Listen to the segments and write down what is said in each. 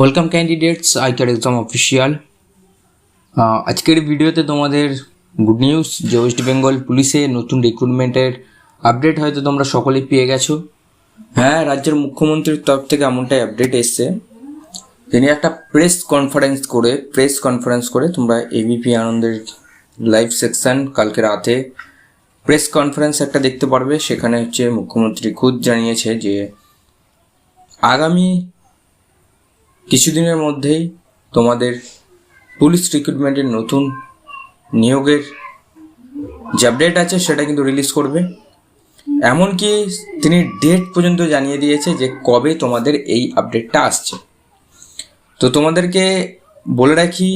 Welcome candidates আইকার exam official আজকের ভিডিওতে তোমাদের গুড নিউজ যে ওয়েস্ট বেঙ্গল পুলিশে নতুন রিক্রুটমেন্টের আপডেট হয়তো তোমরা সকলেই পেয়ে গেছো। হ্যাঁ রাজ্যের মুখ্যমন্ত্রীর তরফ থেকে এমনটাই আপডেট এসছে। তিনি একটা প্রেস কনফারেন্স করে প্রেস কনফারেন্স করে তোমরা এবিপি আনন্দের লাইভ সেকশন কালকে রাতে প্রেস কনফারেন্স একটা দেখতে পারবে। সেখানে হচ্ছে মুখ্যমন্ত্রী খুদ জানিয়েছে যে আগামী কিছুদিনের মধ্যেই তোমাদের পুলিশ রিক্রুটমেন্টের নতুন নিয়োগের যে আপডেট আছে সেটা কিন্তু রিলিজ করবে। এমনকি তিনি ডেট পর্যন্ত জানিয়ে দিয়েছে যে কবে তোমাদের এই আপডেটটা আসছে। তো তোমাদেরকে বলে রাখি,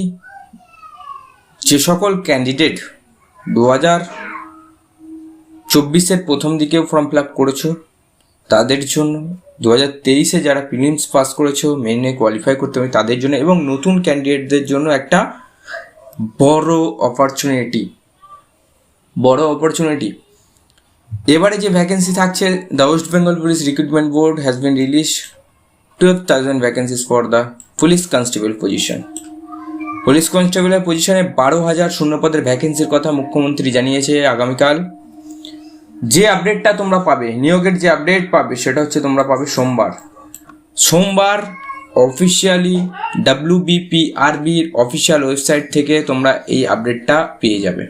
যে সকল ক্যান্ডিডেট দু হাজার চব্বিশের প্রথম দিকেও ফর্ম ফিল আপ করেছ তাদের জন্য দু হাজার তেইশে যারা প্রিলিমস পাস করেছ মেনে কোয়ালিফাই করতে হবে তাদের জন্য এবং নতুন ক্যান্ডিডেটদের জন্য একটা বড় অপরচুনিটি বড় অপরচুনিটি এবারে যে ভ্যাকেন্সি থাকছে the West Bengal police recruitment board has been release twelve thousand vacancies for the police constable position police কনস্টেবলের পজিশনে বারো হাজার শূন্যপদের ভ্যাকেন্সির কথা মুখ্যমন্ত্রী জানিয়েছে আগামীকাল। যে আপডেটটা তোমরা পাবে, নিয়োগের যে আপডেট পাবে, সেটা হচ্ছে তোমরা পাবে সোমবার। সোমবার অফিসিয়ালি ডাব্লিউ বিপিআরবির অফিসিয়াল ওয়েবসাইট থেকে তোমরা এই আপডেটটা পেয়ে যাবে।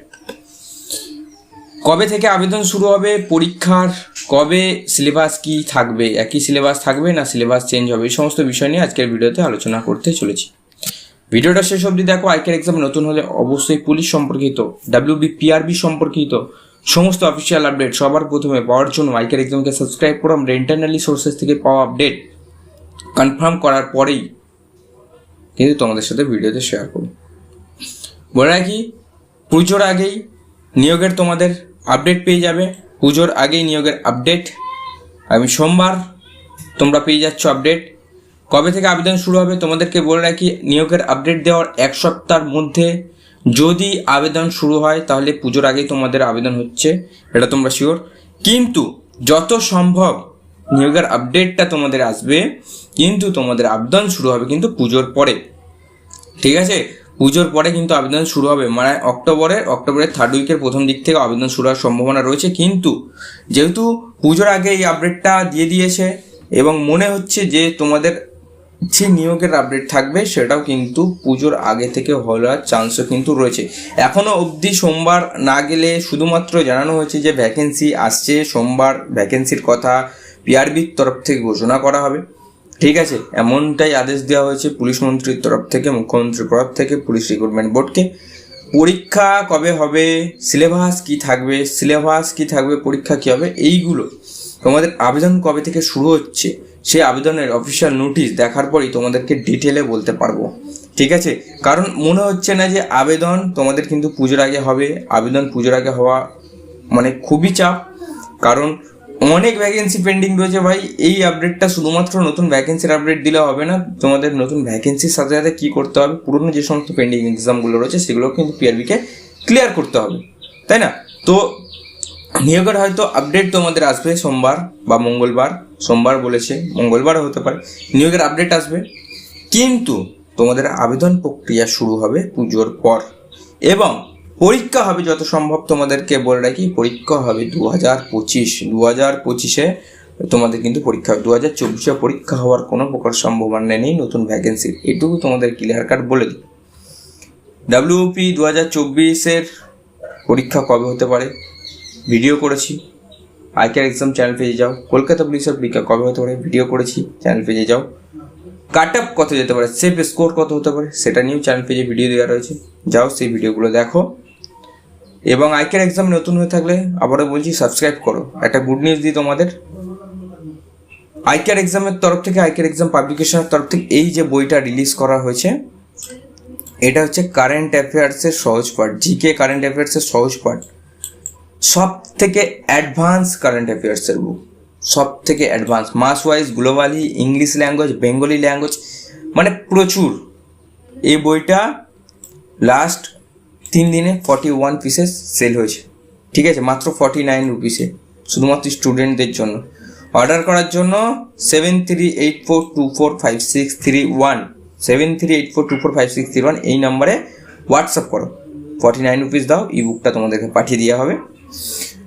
কবে থেকে আবেদন শুরু হবে, পরীক্ষার কবে সিলেবাস কি থাকবে, একই সিলেবাস থাকবে না সিলেবাস চেঞ্জ হবে, এই সমস্ত বিষয় নিয়ে আজকের ভিডিওতে আলোচনা করতে চলেছি। ভিডিওটা শেষ অবধি দেখো, আইকের এক্সাম নতুন হলে অবশ্যই পুলিশ সম্পর্কিত ডাব্লিউ বিপিআরবি সম্পর্কিত সমস্ত অফিসিয়াল আপডেট সবার প্রথমে পাওয়ার জন্য আইকের এক্সামকে সাবস্ক্রাইব করো। আমরা ইন্টারনালি সোর্সেস থেকে পাওয়া আপডেট কনফার্ম করার পরেই কিন্তু তোমাদের সাথে ভিডিওতে শেয়ার করব। বলে রাখি, পুজোর আগেই নিয়োগের তোমাদের আপডেট পেয়ে যাবে। পুজোর আগেই নিয়োগের আপডেট আমি সোমবার তোমরা পেয়ে যাচ্ছ আপডেট কবে থেকে আবেদন শুরু হবে তোমাদেরকে বলে রাখি, নিয়োগের আপডেট দেওয়ার এক সপ্তাহের মধ্যে যদি আবেদন শুরু হয়, তাহলে পুজোর আগেই তোমাদের আবেদন হচ্ছে, এটা তোমরা শিওর কিন্তু যত সম্ভব নিয়োগের আপডেটটা তোমাদের আসবে, কিন্তু তোমাদের আবেদন শুরু হবে কিন্তু পুজোর পরে। ঠিক আছে? পুজোর পরে কিন্তু আবেদন শুরু হবে মানে অক্টোবরের অক্টোবরের থার্ড উইকের প্রথম দিক থেকে আবেদন শুরু হওয়ার সম্ভাবনা রয়েছে, কিন্তু যেহেতু পুজোর আগে এই আপডেটটা দিয়ে দিয়েছে, এবং মনে হচ্ছে যে তোমাদের যে নিয়োগের আপডেট থাকবে সেটাও কিন্তু পুজোর আগে থেকে হওয়ার চান্সও কিন্তু রয়েছে। এখনও অবধি সোমবার না গেলে শুধুমাত্র জানানো হয়েছে যে ভ্যাকেন্সি আসছে, সোমবার ভ্যাকেন্সির কথা পিআরবির তরফ থেকে ঘোষণা করা হবে। ঠিক আছে, এমনটাই আদেশ দেওয়া হয়েছে পুলিশ মন্ত্রীর তরফ থেকে, মুখ্যমন্ত্রীর তরফ থেকে, পুলিশ রিক্রুটমেন্ট বোর্ডকে পরীক্ষা কবে হবে সিলেবাস কি থাকবে সিলেবাস কি থাকবে, পরীক্ষা কি হবে, এইগুলো। তোমাদের আবেদন কবে থেকে শুরু হচ্ছে সেই আবেদনের অফিসিয়াল নোটিশ দেখার পরই তোমাদেরকে ডিটেলে বলতে পারব। ঠিক আছে? কারণ মনে হচ্ছে না যে আবেদন তোমাদের কিন্তু পুজোর আগে হবে। আবেদন পুজোর আগে হওয়া মানে খুবই চাপ। কারণ অনেক ভ্যাকেন্সি পেন্ডিং রয়েছে ভাই। এই আপডেটটা শুধুমাত্র নতুন ভ্যাকেন্সির আপডেট দিলে হবে না। তোমাদের নতুন ভ্যাকেন্সির সাথে সাথে কী করতে হবে? পুরনো যে সমস্ত পেন্ডিং এক্সামগুলো রয়েছে সেগুলো কিন্তু পিআরবিকে ক্লিয়ার করতে হবে। তাই না? তো নিয়োগের হয়তো আপডেট তোমাদের আসবে সোমবার বা মঙ্গলবার। সোমবার বলেছে, মঙ্গলবারও হতে পারে। নিয়োগের আপডেট আসবে। কিন্তু তোমাদের আবেদন প্রক্রিয়া শুরু হবে পুজোর পর। এবং পরীক্ষা হবে যত সম্ভব তোমাদেরকে বলে রাখি, পরীক্ষা হবে দু হাজার পঁচিশ। দু হাজার পঁচিশে তোমাদের কিন্তু পরীক্ষা দু হাজার চব্বিশে পরীক্ষা হওয়ার কোনো প্রকার সম্ভাবনা নেই, নতুন ভ্যাকেন্সির এটুকু তোমাদের ক্লিয়ার কাট বলে দিই। ডাব্লিউপি দু হাজার চব্বিশের পরীক্ষা কবে হতে পারে? ভিডিও করেছি। আইকার এক্সাম চ্যানেল পেজে যাও। কলকাতা পুলিশের পরীক্ষা কবে হতে পারে? ভিডিও করেছি, চ্যানেল পেজে যাও। কাট আপ কত যেতে পারে? সেফ স্কোর কত হতে পারে? সেটা নিয়েও চ্যানেল পেজে ভিডিও দেওয়া রয়েছে। যাও, সেই ভিডিওগুলো দেখো। এবং আইকার এক্সাম নতুন হয়ে থাকলে আবারও বলছি সাবস্ক্রাইব করো। একটা গুড নিউজ দিই তোমাদের। আইকার এক্সামের তরফ থেকে আইকার এক্সাম পাবলিকেশনের তরফ থেকে এই যে বইটা রিলিজ করা হয়েছে, এটা হচ্ছে কারেন্ট অ্যাফেয়ার্সের সহজ পার্ট জিকে কারেন্ট অ্যাফেয়ার্সের সহজ পার্ট সব থেকে অ্যাডভান্স কারেন্ট অ্যাফেয়ার্সের বুক সব থেকে অ্যাডভান্স মাস wise globally English language Bengali language মানে প্রচুর। এই বইটা লাস্ট তিন দিনে ফর্টি ওয়ান পিসেস সেল হয়েছে। ঠিক আছে, মাত্র ফর্টি নাইন রুপিসে শুধুমাত্র স্টুডেন্টদের জন্য। অর্ডার করার জন্য seven three eight four two four five six three one seven three eight four two four five six three one এই নম্বরে হোয়াটসঅ্যাপ করো। ফর্টি নাইন রুপিস দাও ই বুকটা তোমাদেরকে পাঠিয়ে দেওয়া হবে।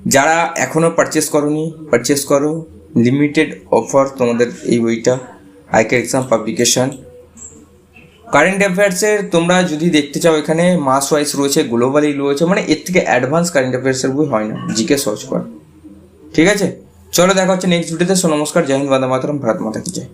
যারা এখনও পারচেস করনি পারচেস করো। লিমিটেড অফার তোমাদের এই বইটা আইকে এক্সাম পাবলিকেশন কারেন্ট অ্যাফেয়ার্সের তোমরা যদি দেখতে চাও এখানে মাস ওয়াইজ রয়েছে গ্লোবালি রয়েছে মানে এর থেকে অ্যাডভান্স কারেন্ট অ্যাফেয়ার্সের বই হয় না জিকে সহজ কর। ঠিক আছে? চলো দেখা হচ্ছে নেক্সট ভিডিওতে সো নমস্কার, জয় হিন্দ, বান্দা মাতরম, ভারত মাতা কি জয়।